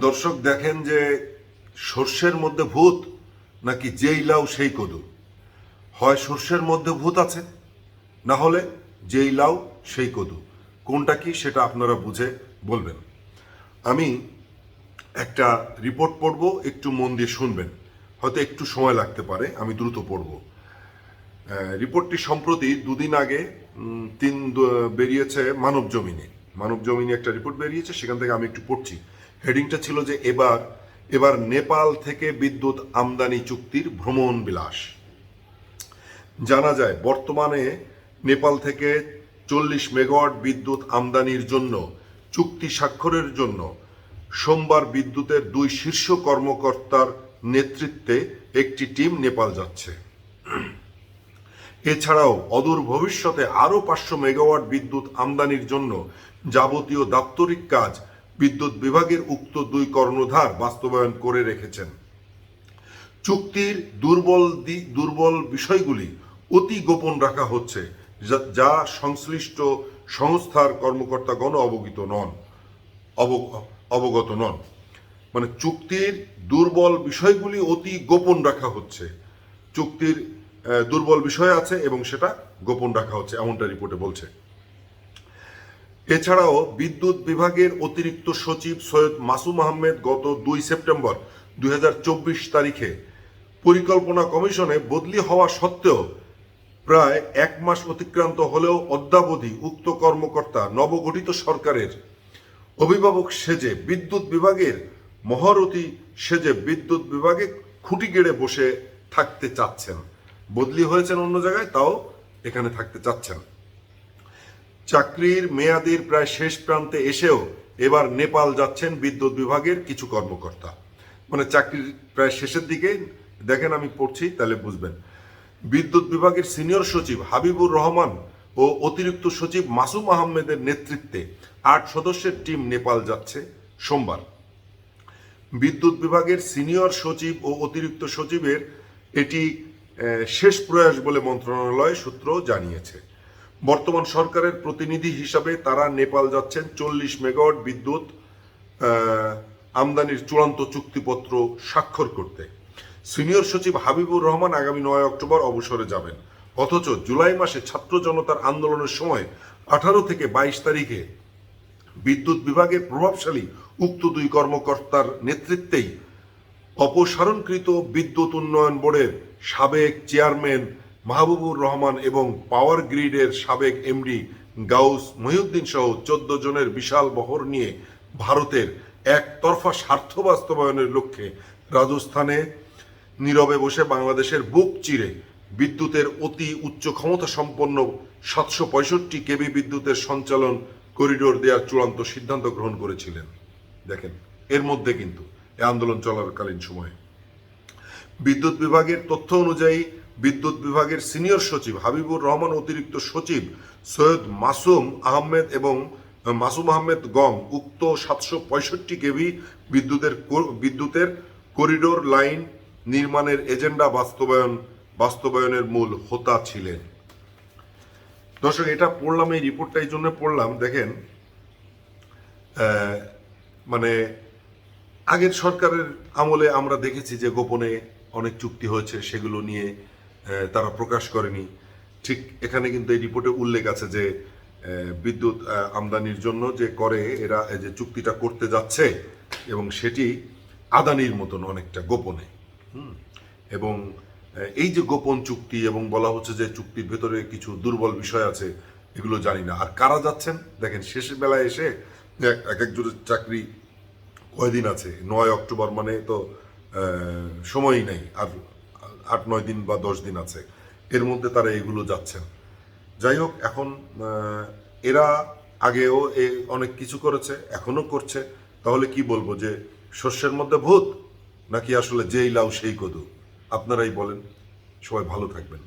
দর্শক দেখেন যে সর্ষের মধ্যে ভূত নাকি যেই লাউ সেই কদু। হয় সর্ষের মধ্যে ভূত আছে, না হলে যেই লাউ সেই কদু। কোনটা কি সেটা আপনারা বুঝে বলবেন। আমি একটা রিপোর্ট পড়ব, একটু মন দিয়ে শুনবেন। হয়তো একটু সময় লাগতে পারে, আমি দ্রুত পড়ব। রিপোর্টটি সম্প্রতি দুদিন আগে তিন বেরিয়েছে মানব জমিনে মানব জমিনে একটা রিপোর্ট বেরিয়েছে, সেখান থেকে আমি একটু পড়ছি। হেডিংটা ছিল যে এবার এবার নেপাল থেকে বিদ্যুৎ আমদানি চুক্তির ভ্রমণ বিলাস। জানা যায়, বর্তমানে নেপাল থেকে চল্লিশ মেগাওয়াট বিদ্যুৎ আমদানির জন্য, চুক্তি স্বাক্ষরের জন্য সোমবার বিদ্যুতের দুই শীর্ষ কর্মকর্তার নেতৃত্বে একটি টিম নেপাল যাচ্ছে। এছাড়াও অদূর ভবিষ্যতে আরও পাঁচশো মেগাওয়াট বিদ্যুৎ আমদানির জন্য যাবতীয় দাপ্তরিক কাজ বিদ্যুৎ বিভাগের উক্ত দুই কর্ণধার বাস্তবায়ন করে রেখেছেন। চুক্তির দুর্বল দুর্বল বিষয়গুলি অতি গোপন রাখা হচ্ছে, যা- সংশ্লিষ্ট সংস্থার কর্মকর্তাগণ অবগত নন অব- অবগত নন। মানে চুক্তির দুর্বল বিষয়গুলি অতি গোপন রাখা হচ্ছে। চুক্তির দুর্বল বিষয় আছে এবং সেটা গোপন রাখা হচ্ছে, এমনটা রিপোর্টে বলছে। এছাড়াও বিদ্যুৎ বিভাগের অতিরিক্ত সচিব সৈয়দ মাসুম আহমেদ গত দুই সেপ্টেম্বর দুই হাজার চব্বিশ তারিখে পরিকল্পনা কমিশনে বদলি হওয়া সত্ত্বেও প্রায় এক মাস অতিক্রান্ত হলেও অদ্যাবধি উক্ত কর্মকর্তা নবগঠিত সরকারের অভিভাবক সেজে বিদ্যুৎ বিভাগের মহারথী সেজে বিদ্যুৎ বিভাগে খুঁটি গেড়ে বসে থাকতে চাচ্ছেন। বদলি হয়েছেন অন্য জায়গায়, তাও এখানে থাকতে চাচ্ছেন। চাকরির মেয়াদের প্রায় শেষ প্রান্তে এসেও এবার নেপাল যাচ্ছেন বিদ্যুৎ বিভাগের কিছু কর্মকর্তা। মানে চাকরির প্রায় শেষের দিকে, দেখেন আমি পড়ছি, তাহলে বুঝবেন। বিদ্যুৎ বিভাগের সিনিয়র সচিব হাবিবুর রহমান ও অতিরিক্ত সচিব মাসুম আহমেদের নেতৃত্বে আট সদস্যের টিম নেপাল যাচ্ছে সোমবার। বিদ্যুৎ বিভাগের সিনিয়র সচিব ও অতিরিক্ত সচিবের এটি শেষ প্রয়াস বলে মন্ত্রণালয় সূত্র জানিয়েছে। বর্তমান সরকারের প্রতিনিধি হিসাবে তারা নেপাল যাচ্ছেন, চল্লিশ মেগাওয়াট বিদ্যুৎ আমদানির চূড়ান্ত চুক্তিপত্র স্বাক্ষর করতে। সিনিয়র সচিব হাবিবুর রহমান আগামী নয় অক্টোবর অবসরে যাবেন। অথচ জুলাই মাসে ছাত্র জনতার আন্দোলনের সময় আঠারো থেকে বাইশ তারিখে বিদ্যুৎ বিভাগের প্রভাবশালী উক্ত দুই কর্মকর্তার নেতৃত্বেই অপসারণকৃত বিদ্যুৎ উন্নয়ন বোর্ডের সাবেক চেয়ারম্যান মাহবুবুর রহমান এবং পাওয়ার গ্রিডের সাবেক এমডি গাউস মহিউদ্দিন সহ চোদ্দ জনের বিশাল বহর নিয়ে ভারতের একতরফা স্বার্থ বাস্তবায়নের লক্ষ্যে রাজস্থানে নীরবে বসে বাংলাদেশের বুক চিরে বিদ্যুতের অতি উচ্চ ক্ষমতা সম্পন্ন সাতশো পঁয়ষট্টি কেবি বিদ্যুতের সঞ্চালন করিডোর দেওয়ার চূড়ান্ত সিদ্ধান্ত গ্রহণ করেছিলেন। দেখেন, এর মধ্যে কিন্তু এই আন্দোলন চলাকালীন সময়ে। বিদ্যুৎ বিভাগের তথ্য অনুযায়ী বিদ্যুৎ বিভাগের সিনিয়র সচিব হাবিবুর রহমান, অতিরিক্ত সচিব সৈয়দ মাসুম আহমেদ এবং মাসুম আহমেদ গং উক্ত সাতশো পঁয়ষট্টি কেভি বিদ্যুতের বিদ্যুতের করিডোর লাইন নির্মাণের এজেন্ডা বাস্তবায়ন, বাস্তবায়নের মূল হোতা ছিলেন। দর্শক, এটা পড়লাম, এই রিপোর্টটা এই জন্য পড়লাম, দেখেন মানে আগের সরকারের আমলে আমরা দেখেছি যে গোপনে অনেক চুক্তি হয়েছে সেগুলো নিয়ে। তারা প্রকাশ করেনি। ঠিক এখানে কিন্তু এই রিপোর্টে উল্লেখ আছে যে বিদ্যুৎ আমদানির জন্য যে করে এরা যে চুক্তিটা করতে যাচ্ছে এবং সেটি আদানির মতন অনেকটা গোপনে। হুম। এবং এই যে গোপন চুক্তি এবং বলা হচ্ছে যে চুক্তির ভেতরে কিছু দুর্বল বিষয় আছে এগুলো জানি না। আর কারা যাচ্ছেন? দেখেন শেষের বেলায় এসে এক এক একজনের চাকরি কয়দিন আছে? নয় অক্টোবর মানে তো সময়ই নেই। আর আট, নয় দিন বা দশ দিন আছে। এর মধ্যে তারা এগুলো যাচ্ছেন যাই হোক, এখন এরা আগেও এ অনেক কিছু করেছে এখনও করছে। তাহলে কি বলব যে, শস্যের মধ্যে ভূত? নাকি আসলে যেই লাউ সেই কদু? আপনারাই বলেন। সবাই ভালো থাকবেন।